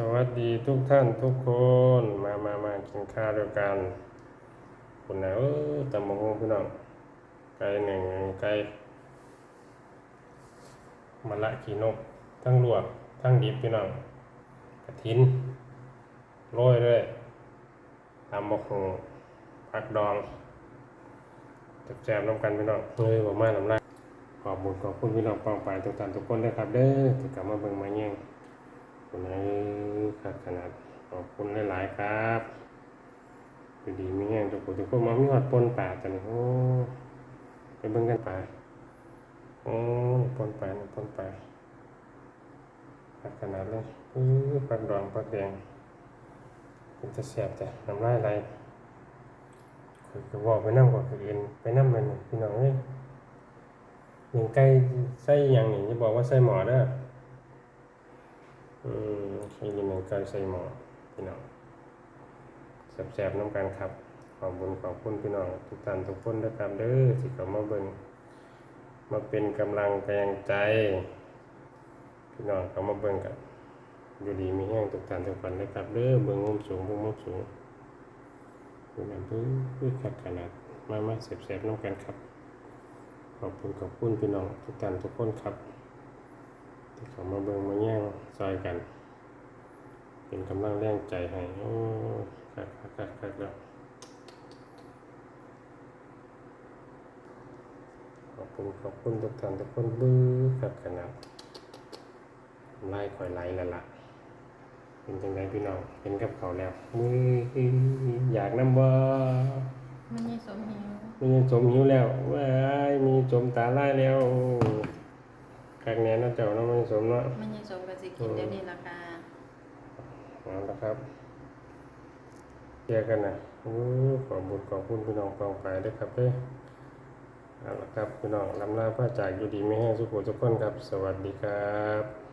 สวัสดีทุกท่านทุกคน มามามากินข้าวด้วยกันคุณนะเออตำมะฮงพี่น้อง ไก่หนึ่งไก่มะละขีนก ทั้งลวก ทั้งดิบพี่น้องกระถินโรยด้วยตำมะฮงผักดองแซ่บๆน้ำกันพี่น้องเฮ้ยบ่มาน้ำลาขอบบุญขอบคุณพี่น้องปองไปทุกท่านทุกคนด้วยครับ เด้อที่กลับมาเบิ่งมาแย่ง คุณให้ขัดขนาดขอบคุณหลายๆครับดูดีไมีแห้งทุกคนทุกคนมามีหอดปนป่าจันโอ้ไปเบิ่งกันป่าโอ้ปนป่านี่ปนป่าขัดขนาดเลยอื้อปักดองปักแดงเป็นจะแสบจ้ะน้ำลายไหลข่อยก็บอกไปน้ำก่อนคือเอ็นไปน้ำมันพี่น้องเอ้ยอย่างไก่ใส่อย่างนี่จะบอกว่าใส่หมอเด้อ มใช้ยินดีการใส่หมอพี่น้องแสบๆน้ำกันครับ ขอบคุญขอบคุณพี่น้องทุกท่านทุกคนด้วยครับเด้อที่เขามาเบิ่งมาเป็นกำลังแรงใจ พี่น้องเขามาเบิ่งกันอยู่ดีมีแห้งทุกท่านทุกคนเลยครับเด้อเบิ่งมุมสูงเบิ่งมุมสูงดูนั่นปื้อขัดขนาดมามาแสบๆน้ำกันครับ ขอบคุณขอบคุณพี่น้องทุกท่านทุกคนครับที่เขามาเบิ่งมาแย่งซอยกัน เป็นกำลังแรงใจให้ โอ้คักคักคักคักแล้วขอบคุณขอบคุณทุกท่านทุกคนบื้อคักขนาดไล่คอยไล่แล้วล่ะเป็นจังไดพี่น้องเห็นกับเขาแล้วมืออยากน้ำบ่มันยังสมหิวมีจมหิวแล้วว้ายมีจมตาไล่แล้วคักแน่เนาะเจ้าเนาะมันสมเนาะมันยังสมกับสิกินเดี๋ยวนี้ราคา เอาละครับเจอกันนะโอ้ขอบุญขอบคุณพี่น้องกองไปด้วยครับเด้เอาละครับพี่น้องลำลาพระจากอยู่ดีไม่แห้งสุขุทุกคนครับ สวัสดีครับ